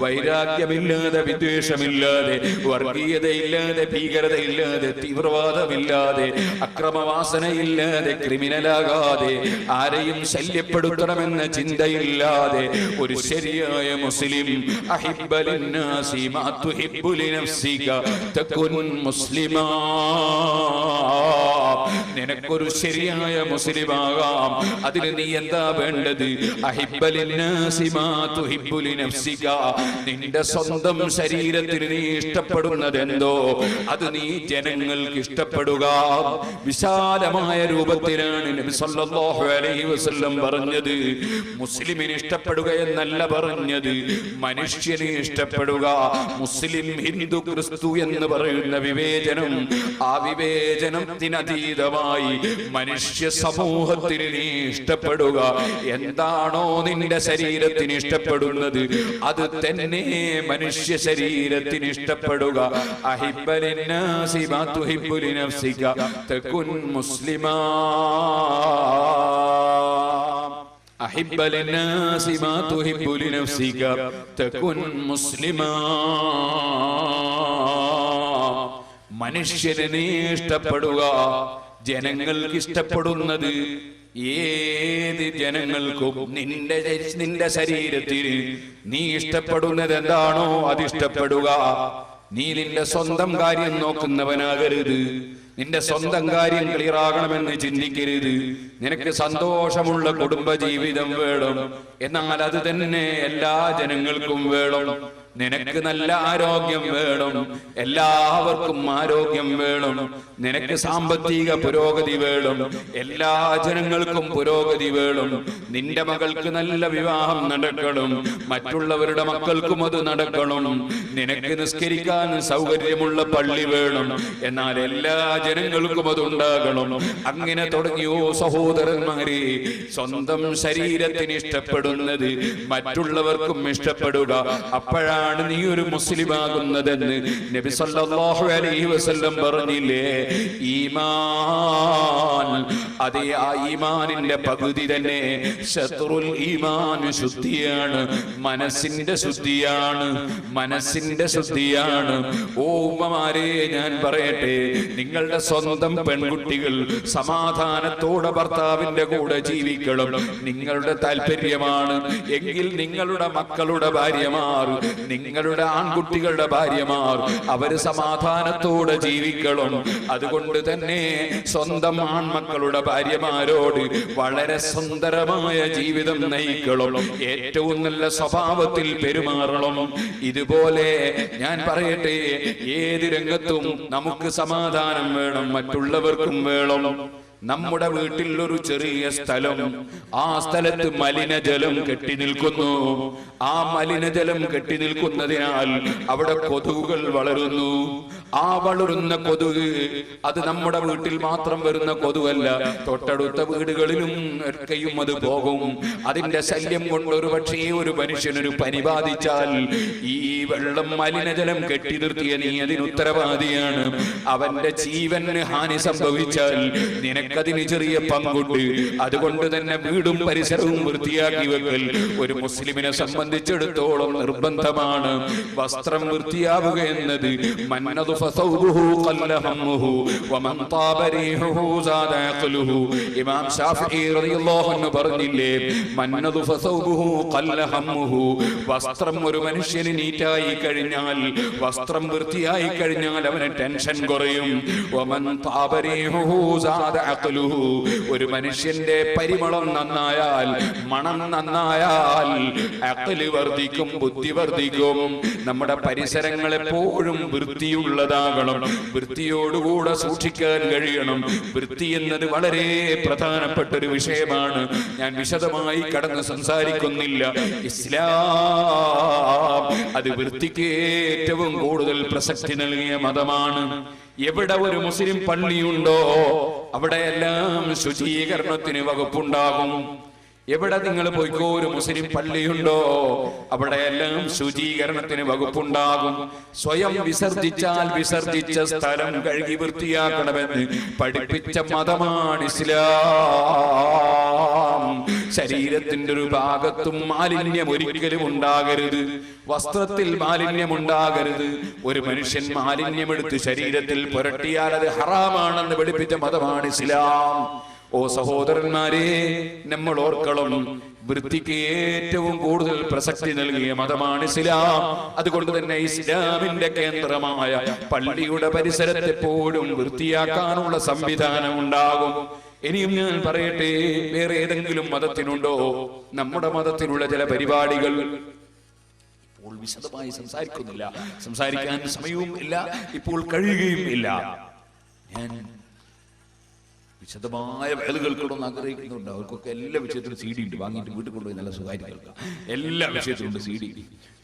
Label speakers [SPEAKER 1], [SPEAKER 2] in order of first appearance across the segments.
[SPEAKER 1] വൈരാഗ്യമില്ലാതെ വിദ്വേഷമില്ലാതെ വർഗീയതയില്ലാതെ ഭീകരതയില്ലാതെ തീവ്രവാദമില്ലാതെ അക്രമവാസനയില്ലാതെ ക്രിമിനലാകാതെ ആരെയും ശല്യപ്പെടുത്തണമെന്ന ചിന്തയില്ലാതെ ഒരു ശരിയായ മുസ്ലിം മുസ്ലിമാ. നിനക്കൊരു ശരിയായ മുസ്ലിമാകാം. അതിന് നീ എന്താ വേണ്ടത്? നിന്റെ സ്വന്തം ശരീരത്തിന് നീ ഇഷ്ടപ്പെടുന്നത് എന്തോ? അത് നീ ജനങ്ങൾക്ക് ഇഷ്ടപ്പെടുക. വിശാലമായ രൂപത്തിലാണ് നബി സല്ലല്ലാഹു അലൈഹി വസല്ലം പറഞ്ഞത്. മുസ്ലിമിന് ഇഷ്ടപ്പെടുക എന്നല്ല പറഞ്ഞത്. മനുഷ്യനെ ഇഷ്ടപ്പെടുക. മുസ്ലിം ഹിന്ദു ക്രിസ്തു എന്ന് പറയുന്ന വിവേചനം ആ വിവേചനത്തിനതീതമായി മനുഷ്യ സമൂഹത്തിന് നീ ഇഷ്ടപ്പെടുക എന്താണോ നിന്റെ ശരീരത്തിന് ഇഷ്ടപ്പെടുന്നത് അത് തന്നെ മനുഷ്യ ശരീരത്തിന് ഇഷ്ടപ്പെടുക അഹിബ്ബലിന്നാസി മാ തുഹിബ്ബു ലിനഫ്സിക തകുൻ മുസ്ലിമാ أحب للناس ما تحب لنفسك تكن مسلما മനുഷ്യനെ നീ ഇഷ്ടപ്പെടുക ജനങ്ങൾക്ക് ഇഷ്ടപ്പെടുന്നത് ഏത് ജനങ്ങൾക്കും നിന്റെ നിന്റെ ശരീരത്തിൽ നീ ഇഷ്ടപ്പെടുന്നത് എന്താണോ അത് ഇഷ്ടപ്പെടുക. നീ നിന്റെ സ്വന്തം കാര്യം നോക്കുന്നവനാകരുത്. നിന്റെ സ്വന്തം കാര്യം ക്ലിയറാകണമെന്ന് ചിന്തിക്കരുത്. നിനക്ക് സന്തോഷമുള്ള കുടുംബജീവിതം വേണം. എന്നാൽ അത് തന്നെ എല്ലാ ജനങ്ങൾക്കും വേണം. നിനക്ക് നല്ല ആരോഗ്യം വേണം. എല്ലാവർക്കും ആരോഗ്യം വേണം. നിനക്ക് സാമ്പത്തിക പുരോഗതി വേണം. എല്ലാ ജനങ്ങൾക്കും പുരോഗതി വേണം. നിന്റെ മകൾക്ക് നല്ല വിവാഹം നടക്കണം. മറ്റുള്ളവരുടെ മക്കൾക്കും അത് നടക്കണം. നിനക്ക് നിസ്കരിക്കാൻ സൗകര്യമുള്ള പള്ളി വേണം. എന്നാൽ എല്ലാ ജനങ്ങൾക്കും അത് ഉണ്ടാകണം അങ്ങനെ തുടങ്ങിയോ സഹോദരന്മാരെ സ്വന്തം ശരീരത്തിന് ഇഷ്ടപ്പെടുന്നത് മറ്റുള്ളവർക്കും ഇഷ്ടപ്പെടുക. അപ്പോഴാണ് നീ ഒരു മുസ്ലിം ആകുന്നതെന്ന് നബി സല്ലല്ലാഹു അലൈഹി വസല്ലം പറഞ്ഞില്ലേ? ഈമാൻ അതേ ആ ഈമാനിന്റെ പകുതി തന്നെ ശത്രുൽ ഈമാനു ശുദ്ധിയാണ് മനസ്സിന്റെ ശുദ്ധിയാണ് മനസ്സിന്റെ ശുദ്ധിയാണ്. ഓ ഉമ്മമാരെ ഞാൻ പറയട്ടെ നിങ്ങളുടെ സ്വന്തം പെൺകുട്ടികൾ സമാധാനത്തോടെ ഭർത്താവിന്റെ കൂടെ ജീവിക്കണം. നിങ്ങളുടെ താല്പര്യമാണ് എങ്കിൽ നിങ്ങളുടെ മക്കളുടെ ഭാര്യമാർ നിങ്ങളുടെ ആൺകുട്ടികളുടെ ഭാര്യമാർ അവർ സമാധാനത്തോടെ ജീവിക്കണം. അതുകൊണ്ട് തന്നെ സ്വന്തം ആൺമക്കളുടെ ഭാര്യമാരോട് വളരെ സുന്ദരമായ ജീവിതം നയിക്കണം. ഏറ്റവും നല്ല സ്വഭാവത്തിൽ പെരുമാറണം. ഇതുപോലെ ഞാൻ പറയട്ടെ ഏത് രംഗത്തും നമുക്ക് സമാധാനം വേണം മറ്റുള്ളവർക്കും വേണം. നമ്മുടെ വീട്ടിൽ ഒരു ചെറിയ സ്ഥലം. ആ സ്ഥലത്ത് മലിനജലം കെട്ടി നിൽക്കുന്നു. ആ മലിനജലം കെട്ടി നിൽക്കുന്നതിനാൽ അവിടെ കൊതുകുകൾ വളരുന്നു. ആ വളരുന്ന കൊതുക് അത് നമ്മുടെ വീട്ടിൽ മാത്രം വരുന്ന കൊതുവല്ല തൊട്ടടുത്ത വീടുകളിലും ഒക്കെയും അത് പോകും. അതിന്റെ ശല്യം കൊണ്ട് ഒരു പക്ഷേ ഒരു മനുഷ്യനൊരു പനി ബാധിച്ചാൽ ഈ വെള്ളം മലിനജലം കെട്ടി നിർത്തിയ നീ അതിന് ഉത്തരവാദിയാണ് അവന്റെ ജീവന് ഹാനി സംഭവിച്ചാൽ നിനക്കതിന് ചെറിയ പങ്കുണ്ട്. അതുകൊണ്ട് തന്നെ വീടും പരിസരവും വൃത്തിയാക്കി വെക്കൽ ഒരു മുസ്ലിമിനെ സംബന്ധിച്ചിടത്തോളം നിർബന്ധമാണ്. വസ്ത്രം വൃത്തിയാവുക എന്നത് മന്നതു ഫസൗബുഹു ഖല്ല ഹമ്മുഹു വമൻ താബ റീഹുഹു സാദ അഖ്ലുഹു ഇമാം ശാഫിഈ റളിയല്ലാഹു അൻഹു പറഞ്ഞില്ലേ? മന്നതു ഫസൗബുഹു ഖല്ല ഹമ്മുഹു. വസ്ത്രം ഒരു മനുഷ്യന് നീറ്റായി കഴിഞ്ഞാൽ വസ്ത്രം വൃത്തിയായി കഴിഞ്ഞാൽ അവന് ടെൻഷൻ കുറയും. വമൻ താബ റീഹുഹു സാദ അഖ്ലുഹു. ഒരു മനുഷ്യന്റെ പരിമളം നന്നായാൽ മണം നന്നായാൽ അഖൽ വർദ്ധിക്കും ബുദ്ധി വർദ്ധിക്കും. നമ്മുടെ പരിസരങ്ങൾ എപ്പോഴും വൃത്തിയുള്ളതാകണം വൃത്തിയോടുകൂടെ സൂക്ഷിക്കാൻ കഴിയണം. വൃത്തി എന്നത് വളരെ പ്രധാനപ്പെട്ട ഒരു വിഷയമാണ്. ഞാൻ വിശദമായി കടന്ന് സംസാരിക്കുന്നില്ല. ഇസ്ലാം അത് വൃത്തിക്ക് ഏറ്റവും കൂടുതൽ പ്രസക്തി നൽകിയ മതമാണ്. എവിടെ ഒരു മുസ്ലിം പള്ളിയുണ്ടോ അവിടെയെല്ലാം ശുചീകരണത്തിന് വകുപ്പുണ്ടാകും. എവിടെ നിങ്ങൾ പോയിക്കോ? ഒരു മുസ്ലിം പള്ളിയുണ്ടോ? അവിടെ എല്ലാം ശുചീകരണത്തിന് വകുപ്പുണ്ടാകും. സ്വയം വിസർജിച്ചാൽ വിസർജിച്ച സ്ഥലം കഴുകി വൃത്തിയാക്കണമെന്ന് പഠിപ്പിച്ച മതമാണ് ഇസ്ലാം. ശരീരത്തിന്റെ ഒരു ഭാഗത്തും മാലിന്യം ഒരിക്കലും ഉണ്ടാകരുത്. വസ്ത്രത്തിൽ മാലിന്യം ഉണ്ടാകരുത് ഒരു മനുഷ്യൻ മാലിന്യമെടുത്ത് ശരീരത്തിൽ പുരട്ടിയാൽ അത് ഹറാമാണെന്ന് പഠിപ്പിച്ച മതമാണ് ഇസ്ലാം. ഓ സഹോദരന്മാരെ നമ്മൾ ഓർക്കണം വൃത്തിക്ക് ഏറ്റവും കൂടുതൽ പ്രസക്തി നൽകിയ മതമാണ് ഇസ്ലാം. അതുകൊണ്ട് തന്നെ ഇസ്ലാമിന്റെ കേന്ദ്രമായ പള്ളിയുടെ പരിസരത്തെ പോലും വൃത്തിയാക്കാനുള്ള സംവിധാനം ഉണ്ടാകും. ഇനിയും ഞാൻ പറയട്ടെ വേറെ ഏതെങ്കിലും മതത്തിനുണ്ടോ? നമ്മുടെ മതത്തിലുള്ള ചില പരിപാടികൾ. ഇപ്പോൾ വിശദമായി സംസാരിക്കുന്നില്ല. സംസാരിക്കാൻ സമയവും ഇല്ല. ഇപ്പോൾ കഴിയുകയും ഇല്ല. ഞാൻ വിശദമായ വേല കേൾക്കണമെന്ന് ആഗ്രഹിക്കുന്നുണ്ട്. അവർക്കൊക്കെ എല്ലാ വിഷയത്തിലും സി ഡി ഉണ്ട്. വാങ്ങിയിട്ട് വീട്ടിൽ കൊണ്ടുപോയി നല്ല സുഖമായിട്ട് കേൾക്കാം. എല്ലാ വിഷയത്തിലും ഉണ്ട് സി ഡി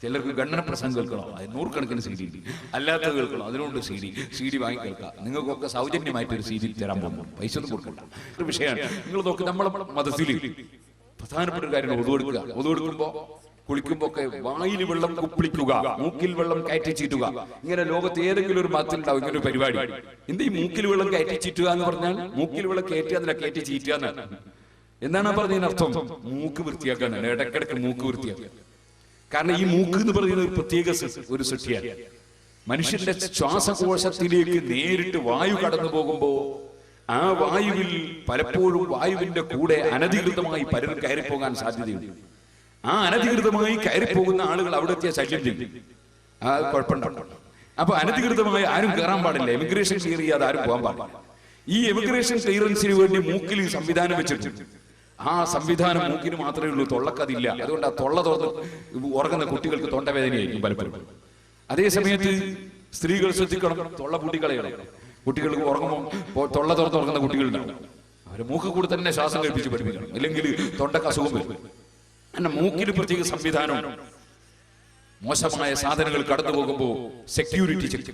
[SPEAKER 1] ചിലർക്ക് ഗണ്ണന പ്രസംഗം കേൾക്കണം. അത് നൂറുകണക്കിന് സി ഡി ഉണ്ട് അല്ലാത്ത കേൾക്കണം അതിനുണ്ട് സി ഡി സി ഡി വാങ്ങി കേൾക്കാം. നിങ്ങൾക്കൊക്കെ സൗജന്യമായിട്ട് ഒരു സി ഡി തരാൻ പോകുന്നു. പൈസ ഒന്നും കൊടുക്കണ്ട. ഒരു വിഷയമാണ്. നിങ്ങൾ നോക്കി നമ്മളെ മതത്തിൽ പ്രധാനപ്പെട്ട ഒരു കാര്യം ഒതു കൊടുക്കുക കുളിക്കുമ്പോ ഒക്കെ വായിൽ വെള്ളം കുപ്പിളിക്കുക മൂക്കിൽ വെള്ളം കയറ്റി ചീറ്റുക. ഇങ്ങനെ ലോകത്ത് ഏതെങ്കിലും ഒരു മതത്തിൽ ഉണ്ടാവും ഇങ്ങനെ ഒരു പരിപാടി. എന്ത് ഈ മൂക്കിൽ വെള്ളം കയറ്റി ചീറ്റുക എന്ന് പറഞ്ഞാൽ മൂക്കിൽ വെള്ളം കയറ്റി അതിനെ കയറ്റി ചീറ്റുക എന്നാണ്. എന്താണ് പറഞ്ഞതിന് അർത്ഥം? മൂക്ക് വൃത്തിയാക്കാനാണ്. ഇടക്കിടക്ക് മൂക്ക് വൃത്തിയാക്കുക. കാരണം ഈ മൂക്ക് എന്ന് പറയുന്നത് ഒരു പ്രത്യേക ഒരു സൃഷ്ടിയാണ്. മനുഷ്യന്റെ ശ്വാസകോശത്തിലേക്ക് നേരിട്ട് വായു കടന്നു പോകുമ്പോ ആ വായുവിൽ പലപ്പോഴും വായുവിന്റെ കൂടെ അനധികൃതമായി പലരും കയറിപ്പോകാൻ സാധ്യതയുണ്ട്. ആ അനധികൃതമായി കയറി പോകുന്ന ആളുകൾ അവിടെ എത്തിയ ശല്യം ചെയ്യും. ആ അപ്പൊ അനധികൃതമായി ആരും കയറാൻ പാടില്ല. എമിഗ്രേഷൻ ക്ലിയർ ചെയ്യാതെ ആരും പോകാൻ പാടില്ല. ഈ എമിഗ്രേഷൻ ക്ലിയറൻസിന് വേണ്ടി മൂക്കിൽ സംവിധാനം വെച്ചിട്ടുണ്ട്. ആ സംവിധാനം മൂക്കിന് മാത്രമേ ഉള്ളൂ. തൊള്ളക്കതില്ല. അതുകൊണ്ട് ആ തൊള്ള തുറന്ന് ഉറങ്ങുന്ന കുട്ടികൾക്ക് തൊണ്ടവേദനയായിരിക്കും പലപ്പോഴും. അതേ സമയത്ത് സ്ത്രീകൾ ശ്രദ്ധിക്കണം. തൊള്ള പൂട്ടിക്കളയണം കുട്ടികൾക്ക് ഉറങ്ങുമ്പോൾ തൊള്ള തുറന്ന് ഉറങ്ങുന്ന കുട്ടികളുണ്ടാവും. അവരെ മൂക്ക് കൂടെ തന്നെ ശ്വാസം കഴിപ്പിച്ച് പഠിപ്പിക്കണം. അല്ലെങ്കിൽ തൊണ്ടക്ക് അസുഖം വരും. അങ്ങനെ മൂക്കിന് പ്രത്യേക സംവിധാനം മോശമായ സാധനങ്ങൾ കടന്നു പോകുമ്പോൾ സെക്യൂരിറ്റി ചെക്ക്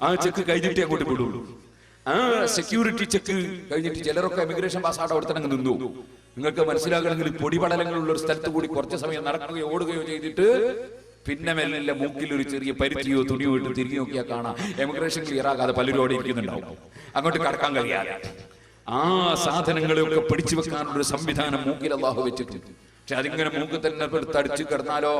[SPEAKER 1] ആ ചെക്ക് കഴിഞ്ഞിട്ടേ അങ്ങോട്ട് വിടുള്ളൂ ആ സെക്യൂരിറ്റി ചെക്ക് കഴിഞ്ഞിട്ട് ചിലരൊക്കെ ഇമിഗ്രേഷൻ പാസ്സാട് അവിടെ തന്നെ നിന്നു. നിങ്ങൾക്ക് മനസ്സിലാകണമെങ്കിൽ പൊടിപടലങ്ങളുള്ള ഒരു സ്ഥലത്ത് കൂടി കുറച്ച് സമയം നടക്കുകയോ ഓടുകയോ ചെയ്തിട്ട് പിന്നെ മെല്ലെ മൂക്കിൽ ഒരു ചെറിയ പരിചയോ തുണിയോ ഇട്ട് തിരിഞ്ഞു നോക്കിയാൽ കാണാം. എമിഗ്രേഷൻ ക്ലിയർ ആകാതെ പലരും അവിടെ ഇരിക്കുന്നുണ്ടാവും. അങ്ങോട്ട് കടക്കാൻ കഴിയാതെ. ആ സാധനങ്ങളെയൊക്കെ പിടിച്ചു വെക്കാനുള്ള ഒരു സംവിധാനം മൂക്കിൽ അള്ളാഹു വെച്ചിട്ടുണ്ട്. പക്ഷെ അതിങ്ങനെ മൂക്ക് തന്നെ തടിച്ചു കിടന്നാലോ?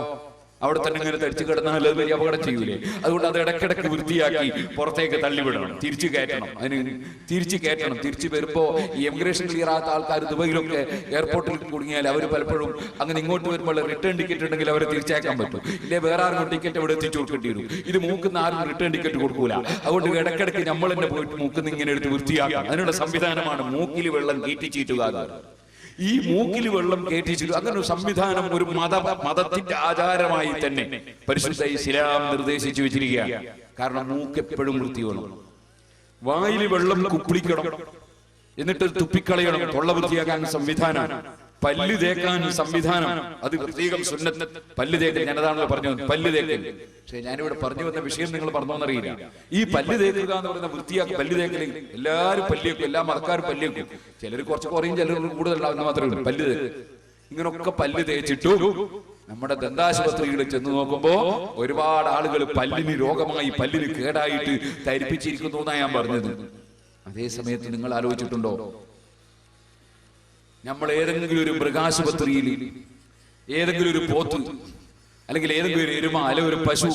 [SPEAKER 1] അവിടെ തന്നെ ഇങ്ങനെ തടിച്ചു കിടന്നാൽ അത് വലിയ അപകടം ചെയ്യൂലേ? അതുകൊണ്ട് അത് ഇടക്കിടക്ക് വൃത്തിയാക്കി പുറത്തേക്ക് തള്ളിവിടണം. തിരിച്ചു കയറ്റണം. അതിന് തിരിച്ചു കയറ്റണം. തിരിച്ചു വരുമ്പോ ഈ എമിഗ്രേഷൻ ക്ലിയർ ആകാത്ത ആൾക്കാർ ദുബൈയിലൊക്കെ എയർപോർട്ടിൽ കുടുങ്ങിയാൽ അവർ പലപ്പോഴും അങ്ങനെ ഇങ്ങോട്ട് വരുമ്പോൾ റിട്ടേൺ ടിക്കറ്റ് ഉണ്ടെങ്കിൽ അവരെ തിരിച്ചയക്കാൻ പറ്റും. ഇല്ലേ വേറെ ആർക്കും ടിക്കറ്റ് അവിടെ എത്തിച്ചു കൊടുക്കേണ്ടി വരും? ഇത് മൂക്കുന്ന ആരും റിട്ടേൺ ടിക്കറ്റ് കൊടുക്കൂല. അതുകൊണ്ട് ഇടക്കിടക്ക് നമ്മൾ തന്നെ പോയിട്ട് മൂക്കുന്ന ഇങ്ങനെ എടുത്ത് വൃത്തിയാക്കാം അതിനുള്ള സംവിധാനമാണ് മൂക്കിൽ വെള്ളം കീറ്റിച്ചീറ്റുക. ഈ മൂക്കിൽ വെള്ളം കയറ്റിച്ചിട്ട് അങ്ങനെ ഒരു സംവിധാനം ഒരു മത മതത്തിന്റെ ആചാരമായി തന്നെ പരിശുദ്ധ ഇസ്ലാം നിർദ്ദേശിച്ചു വെച്ചിരിക്കുകയാണ്. കാരണം മൂക്ക് എപ്പോഴും വൃത്തി വേണം വായിൽ വെള്ളം കുപ്പിളിക്കണം. എന്നിട്ട് തുപ്പിക്കളയണം. തൊള്ള വൃത്തിയാക്കാൻ സംവിധാനം. പല്ല് തേക്കാൻ സംവിധാനം. അത് പ്രത്യേകം സുന്നത്ത്. പല്ല് തേക്കൽ ഞാനതാണല്ലോ പറഞ്ഞു പല്ല് തേക്കൽ. പക്ഷെ ഞാനിവിടെ പറഞ്ഞു വന്ന വിഷയം നിങ്ങൾ പറഞ്ഞോന്നറിയില്ല. ഈ പല്ല് തേക്കുക എന്ന് പറയുന്ന വൃത്തിയാക്കി പല്ല് തേക്കൽ എല്ലാവരും പല്ലിയൊക്കെ എല്ലാ മതക്കാരും പല്ലിയൊക്കെ ചിലർ കുറച്ച് കുറയും ചിലർ കൂടുതലുണ്ടാവുന്ന മാത്രമേ ഉള്ളൂ. പല്ല് തേക്ക്. ഇങ്ങനൊക്കെ പല്ല് തേച്ചിട്ടു നമ്മുടെ ദന്താശുപത്രികളിൽ ചെന്ന് നോക്കുമ്പോ ഒരുപാട് ആളുകൾ പല്ലിന് രോഗമായി പല്ലിന് കേടായിട്ട് തരിപ്പിച്ചിരിക്കുന്നു എന്നാണ് ഞാൻ പറഞ്ഞത്. അതേ സമയത്ത് നിങ്ങൾ ആലോചിച്ചിട്ടുണ്ടോ? നമ്മൾ ഏതെങ്കിലും ഒരു മൃഗാശുപത്രിയിൽ ഏതെങ്കിലും ഒരു പോത്ത് അല്ലെങ്കിൽ ഏതെങ്കിലും ഒരു എരുമ അല്ലെങ്കിൽ ഒരു പശു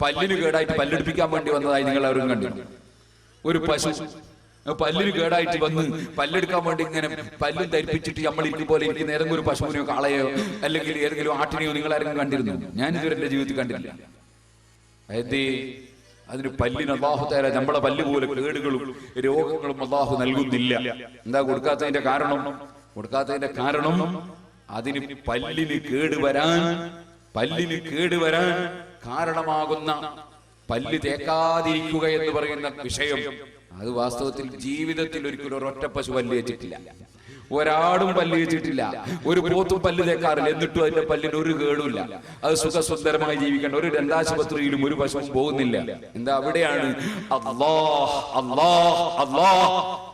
[SPEAKER 1] പല്ലിന് കേടായിട്ട് പല്ലെടുപ്പിക്കാൻ വേണ്ടി വന്നതായി നിങ്ങൾ അവരും കണ്ടു. ഒരു പശു പല്ലിന് കേടായിട്ട് വന്ന് പല്ലെടുക്കാൻ വേണ്ടി ഇങ്ങനെ പല്ലും ധരിപ്പിച്ചിട്ട് നമ്മൾ ഇരിക്കും പോലെ ഇരിക്കുന്ന ഏതെങ്കിലും ഒരു പശുവിനെയോ കാളയോ അല്ലെങ്കിൽ ഏതെങ്കിലും ആട്ടിനെയോ നിങ്ങൾ ആരെങ്കിലും കണ്ടിരുന്നു? ഞാൻ ഇതുവരെ എന്റെ ജീവിതത്തിൽ കണ്ടില്ല അതായത് അതിന് പല്ലിന് അള്ളാഹു തേര നമ്മളെ പല്ല് പോലെ കേടുകളും രോഗങ്ങളും അള്ളാഹു നൽകുന്നില്ല. എന്താ കൊടുക്കാത്തതിന്റെ കാരണം? കൊടുക്കാത്തതിന്റെ കാരണം അതിന് പല്ലിന് കേടുവരാൻ പല്ലിന് കേടുവരാൻ കാരണമാകുന്ന പല്ല് തേക്കാതിരിക്കുക എന്ന് പറയുന്ന വിഷയം. അത് വാസ്തവത്തിൽ ജീവിതത്തിൽ ഒരിക്കലും ഒരൊറ്റ പശു പല്ല് വെച്ചിട്ടില്ല. ഒരാടും പല്ല് വെച്ചിട്ടില്ല ഒരു പോത്തും പല്ല് തേക്കാറില്ല. എന്നിട്ടും അതിന്റെ പല്ലിന് ഒരു കേടുമില്ല. അത് സുഖസുന്ദരമായി ജീവിക്കേണ്ട. ഒരു രണ്ടാശുപത്രിയിലും ഒരു പശുവും പോകുന്നില്ല. എന്താ അവിടെയാണ്?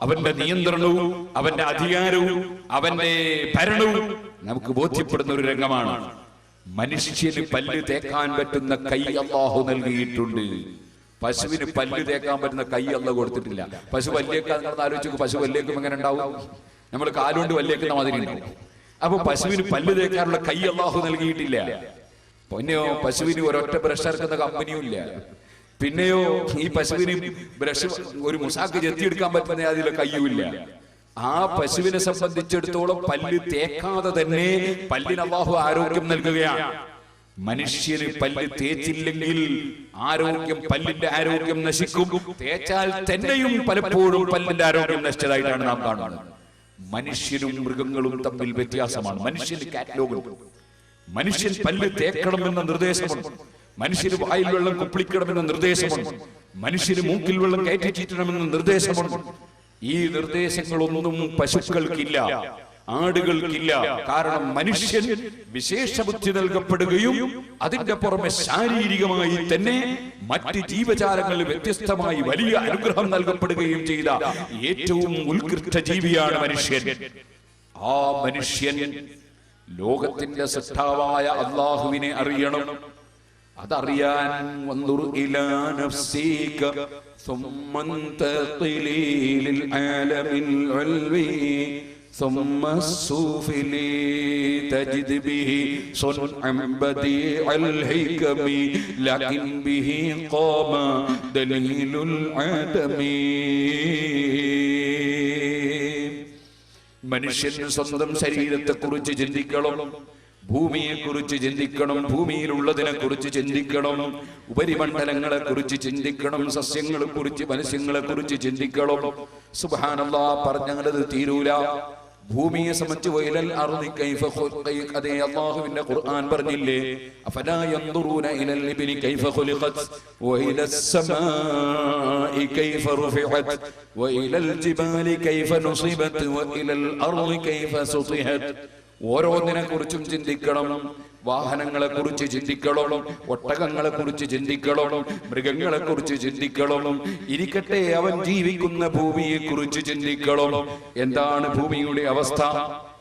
[SPEAKER 1] അവന്റെ നിയന്ത്രണവും അവന്റെ അധികാരവും അവന്റെ ഭരണവും നമുക്ക് ബോധ്യപ്പെടുന്ന ഒരു രംഗമാണ്. മനുഷ്യന് പല്ല് തേക്കാൻ പറ്റുന്ന കൈ അള്ളാഹു നൽകിയിട്ടുണ്ട്. പശുവിന് പല്ല് തേക്കാൻ പറ്റുന്ന കൈ അല്ല കൊടുത്തിട്ടില്ല. പശു പല്ലേക്കാൻ ആലോചിച്ചു പശു പല്ലേക്കും എങ്ങനെ ഉണ്ടാവും? നമ്മൾ കാലുകൊണ്ട് വല്ലേക്കുന്ന മാതിരി ഉണ്ടാവും അപ്പൊ പശുവിന് പല്ല് തേക്കാനുള്ള കൈ അള്ളാഹു നൽകിയിട്ടില്ല. പൊന്നെയോ പശുവിന് ഒരൊറ്റ ബ്രഷ് ഇറക്കുന്ന കമ്പനിയും ഇല്ല. പിന്നെയോ ഈ പശുവിന് ബ്രഷ് ഒരു മുസാക്ക് ചെത്തിയെടുക്കാൻ പറ്റുന്ന അതിലെ കയ്യുമില്ല. ആ പശുവിനെ സംബന്ധിച്ചിടത്തോളം പല്ല് തേക്കാതെ തന്നെ പല്ലിന് അള്ളാഹു ആരോഗ്യം നൽകുകയാണ്. മനുഷ്യന് പല്ല് തേച്ചില്ലെങ്കിൽ ആരോഗ്യം പല്ലിന്റെ ആരോഗ്യം നശിക്കും. തേച്ചാൽ തന്നെയും പലപ്പോഴും പല്ലിന്റെ ആരോഗ്യം നശിച്ചതായിട്ടാണ് നാം കാണുന്നത്. മനുഷ്യനും മൃഗങ്ങളും തമ്മിൽ വ്യത്യാസമാണ്. മനുഷ്യന് കാറ്റലോഗ് മനുഷ്യൻ പല്ല് തേക്കണമെന്ന നിർദ്ദേശമുണ്ട്. മനുഷ്യന് വായിൽ വെള്ളം കുപ്പിളിക്കണമെന്ന നിർദ്ദേശമുണ്ട്. മനുഷ്യന് മൂക്കിൽ വെള്ളം കയറ്റി ചീറ്റണമെന്ന നിർദ്ദേശമുണ്ട്. ഈ നിർദ്ദേശങ്ങളൊന്നും പശുക്കൾക്കില്ല. ആടുകൾക്കില്ല കാരണം മനുഷ്യൻ വിശേഷ ബുദ്ധി നൽകപ്പെടുകയും അതിന്റെ പുറമെ ശാരീരികമായി തന്നെ മറ്റ് ജീവജാലങ്ങളിൽ വ്യത്യസ്തമായി വലിയ അനുഗ്രഹം നൽകപ്പെടുകയും ചെയ്ത ഏറ്റവും ഉത്കൃഷ്ട ജീവിയാണ് മനുഷ്യൻ ആ മനുഷ്യൻ ലോകത്തിന്റെ സൃഷ്ടാവായ അള്ളാഹുവിനെ അറിയണം അതറിയാൻ വന്നുർ ഇലാ നഫ്സീക ثم انتقلي للعالم العلوي ثم السفلي تجد به صنعا بديع الحكم لكن به قام دليل العدم മനുഷ്യൻ സ്വന്തം ശരീരത്തെ കുറിച്ച് ചിന്തിക്കണം ഭൂമിയെ കുറിച്ച് ചിന്തിക്കണം ഭൂമിയിലുള്ളതിനെ കുറിച്ച് ചിന്തിക്കണം ഉപരിമണ്ഡലങ്ങളെ കുറിച്ച് ചിന്തിക്കണം സസ്യങ്ങളെ കുറിച്ച് മത്സ്യങ്ങളെ കുറിച്ച് ചിന്തിക്കണം സുബാനല്ലാ പറഞ്ഞത് തീരൂല ഭൂമിയെ സംബന്ധിച്ച് വയലൽ അറുതി കൈഫ അതേ അള്ളാഹുവിന്റെ ഖുർആൻ പറഞ്ഞില്ലേ? അഫലാ ഇലൽ ഇബ്നി കൈഫ ഖുലിഖത്? വഇലൽ സമാഇ കൈഫ റുഫിഅത് വഇലൽ ജിബാലി കൈഫ നുസിബത്? വഇലൽ അർളി കൈഫ സുതിഹത് ഓരോന്നിനെ കുറിച്ചും ചിന്തിക്കണം. വാഹനങ്ങളെ കുറിച്ച് ചിന്തിക്കണം? ഒട്ടകങ്ങളെ കുറിച്ച് ചിന്തിക്കണം? മൃഗങ്ങളെ കുറിച്ച് ചിന്തിക്കണം? ഇരിക്കട്ടെ അവൻ ജീവിക്കുന്ന ഭൂമിയെ കുറിച്ച് ചിന്തിക്കണം? എന്താണ് ഭൂമിയുടെ അവസ്ഥ?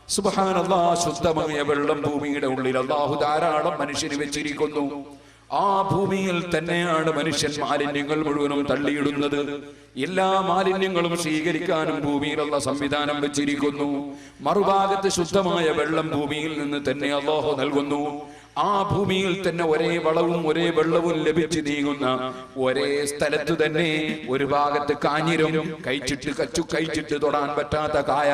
[SPEAKER 1] സുബഹാനല്ലാ ശുദ്ധമായ വെള്ളം ഭൂമിയുടെ ഉള്ളിൽ അള്ളാഹു ധാരാളം മനുഷ്യന് വെച്ചിരിക്കുന്നു. ആ ഭൂമിയിൽ തന്നെയാണ് മനുഷ്യൻ മാലിന്യങ്ങൾ മുഴുവനും തള്ളിയിടുന്നത്. എല്ലാ മാലിന്യങ്ങളും സ്വീകരിക്കാനും ഭൂമിയിലുള്ള സംവിധാനം വെച്ചിരിക്കുന്നു. മറുഭാഗത്ത് ശുദ്ധമായ വെള്ളം ഭൂമിയിൽ നിന്ന് തന്നെ അള്ളാഹു നൽകുന്നു. ആ ഭൂമിയിൽ തന്നെ ഒരേ വളവും ഒരേ വെള്ളവും ലഭിച്ചു നീങ്ങുന്ന ഒരേ സ്ഥലത്ത് തന്നെ ഒരു ഭാഗത്ത് കാഞ്ഞിരും കഴിച്ചിട്ട് കച്ചു കഴിച്ചിട്ട് തൊടാൻ പറ്റാത്ത കായ.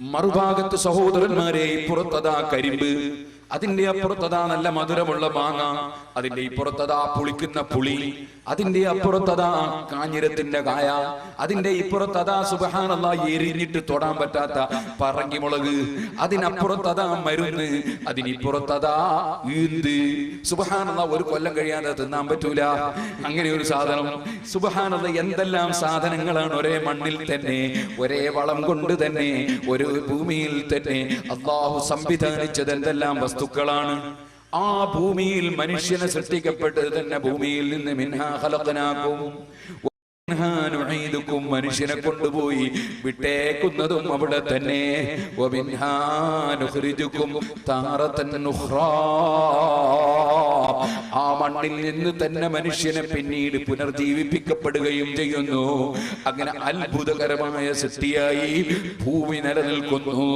[SPEAKER 1] മറുഭാഗത്ത് സഹോദരന്മാരെ പുറത്തതാ കരിമ്പ്. അതിന്റെ അപ്പുറത്തതാ നല്ല മധുരമുള്ള മാങ്ങ അതിന്റെ ഇപ്പുറത്തതാ പുളിക്കുന്ന പുളി അതിന്റെ അപ്പുറത്തതാ കാഞ്ഞിരത്തിന്റെ കായ അതിന്റെ ഇപ്പുറത്തതാ സുബഹാനല്ല എരിഞ്ഞിട്ട് തൊടാൻ പറ്റാത്ത പറങ്കിമുളക് അതിനപ്പുറത്തതാ മരുന്ന് അതിനിപ്പുറത്തതാ ഈന്ത്. സുബഹാനല്ല ഒരു കൊല്ലം കഴിയാതെ തിന്നാൻ പറ്റൂല. അങ്ങനെ ഒരു സാധനം. സുബഹാനല്ല എന്തെല്ലാം സാധനങ്ങളാണ് ഒരേ മണ്ണിൽ തന്നെ ഒരേ വളം കൊണ്ട് തന്നെ ഒരു ഭൂമിയിൽ തന്നെ. അള്ളാഹു സംവിധാനിച്ചത് എന്തെല്ലാം വസ്തുക്കളാണ്. ആ ഭൂമിയിൽ മനുഷ്യനെ സൃഷ്ടിക്കപ്പെട്ടത് തന്നെ ഭൂമിയിൽ നിന്ന് മിൻഹാ ഖലഖനാക്കും വമിൻഹാ നുഈദുക്കും മനുഷ്യനെ കൊണ്ടുപോയി വിട്ടേക്കുന്നതും അവിടെ തന്നെ. ആ മണ്ണിൽ നിന്ന് തന്നെ മനുഷ്യനെ പിന്നീട് പുനർജീവിപ്പിക്കപ്പെടുകയും ചെയ്യുന്നു. അങ്ങനെ അത്ഭുതകരമായ സൃഷ്ടിയായി ഭൂമി നിലനിൽക്കുന്നു.